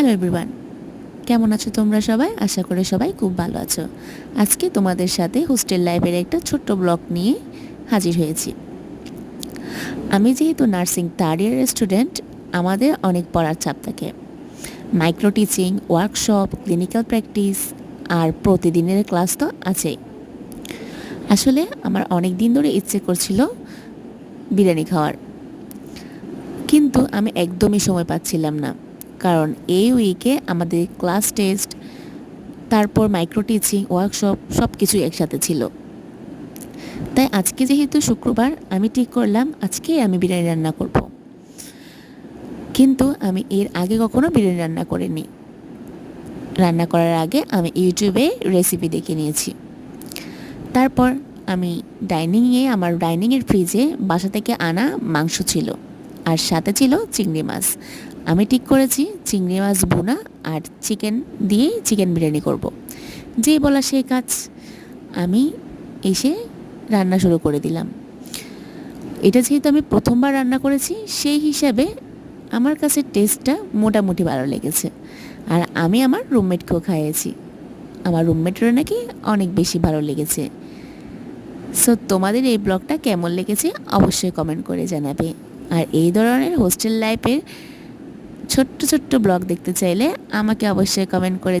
Hello everyone কেমন আছো তোমরা সবাই? আশা করে সবাই খুব ভালো আছো। আজকে তোমাদের সাথে হোস্টেল লাইফের একটা ছোট্ট ব্লগ নিয়ে হাজির হয়েছি। আমি যেহেতু নার্সিং থার্ড ইয়ারের স্টুডেন্ট আমাদের অনেক পড়ার চাপ থাকে। Micro teaching workshop clinical practice আর প্রতিদিনের ক্লাস তো আছেই। আসলে আমার অনেক দিন ধরে ইচ্ছে করছিল বিরিয়ানি খাওয়ার। কিন্তু আমি একদমই সময় পাচ্ছিলাম না। কারণ এই উইকে আমাদের ক্লাস টেস্ট তারপর মাইক্রো টিচিং ওয়ার্কশপ সব কিছুই একসাথে ছিল। তাই আজকে যেহেতু শুক্রবার, আমি ঠিক করলাম আজকেই আমি বিরিয়ানি রান্না করব। কিন্তু আমি এর আগে কখনো বিরিয়ানি রান্না করিনি। রান্না করার আগে আমি ইউটিউবে রেসিপি দেখে নিয়েছি। তারপর আমি ডাইনিংয়ে আমার ডাইনিংয়ের ফ্রিজে বাসা থেকে আনা মাংস ছিল। আর সাথে ছিল চিংড়ি মাছ। আমি ঠিক করেছি, চিংড়ি মাছ বোনা আর চিকেন দিয়েই চিকেন বিরিয়ানি করব। যেই বলা সেই কাজ, আমি এসে রান্না শুরু করে দিলাম। এটা যেহেতু আমি প্রথমবার রান্না করেছি, সেই হিসাবে আমার কাছে টেস্টটা মোটামুটি ভালো লেগেছে। আর আমি আমার রুমমেটকেও খাইয়েছি। আমার রুমমেটেরও নাকি অনেক বেশি ভালো লেগেছে। সো তোমাদের এই ব্লগটা কেমন লেগেছে অবশ্যই কমেন্ট করে জানাবে। আর এই ধরনের হোস্টেল লাইফের ছোট্ট ছোট্ট ব্লগ দেখতে চাইলে আমাকে অবশ্যই কমেন্ট করে